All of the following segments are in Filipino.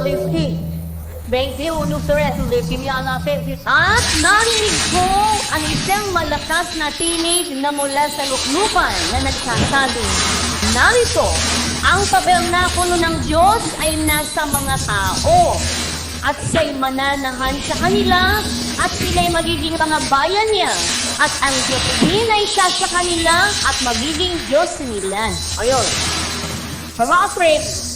Apocalipsis 21.3 pinanapit. At narinig ko ang isang malakas na tinig na mula sa luklupan na nagsasabi, Narito, ang tabernakulo ng Diyos ay nasa mga tao at siya'y mananahan sa kanila at sila'y magiging mga bayan niya at ang Diyos din ay siya sa kanila at magiging Diyos nila. Ayun. Friends,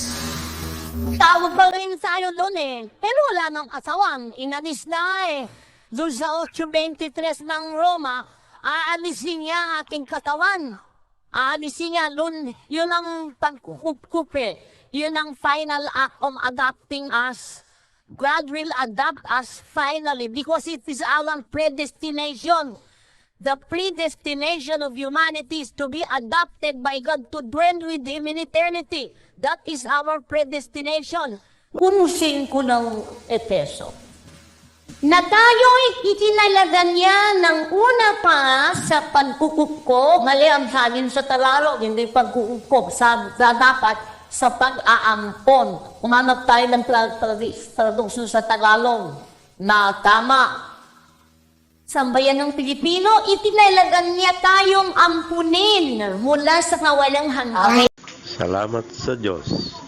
tawag pa rin tayo doon eh. Pero wala nang asawang. Inalis na eh. Doon sa 8.23 ng Roma, aalisin niya ang ating katawan. Aalisin niya doon. Yun ang pagkukupe. Yun ang final act of adopting us. God will adopt us finally because it is our predestination. The predestination of humanity is to be adopted by God to dwell with Him in eternity. That is our predestination. Kunusin ko ng Epeso. Na tayo'y itinalagan niya ng una pa sa pagkukuko, mali ang sabi sa Tagalog, hindi pagkukuko, sa, sa dapat sa pag-aampon. Umanap tayo ng tra- tra- traduction sa Tagalog na tama. Sambayan ng Pilipino, itinalagan niya tayong ampunin mula sa kawalang hanggan. Salamat sa Diyos.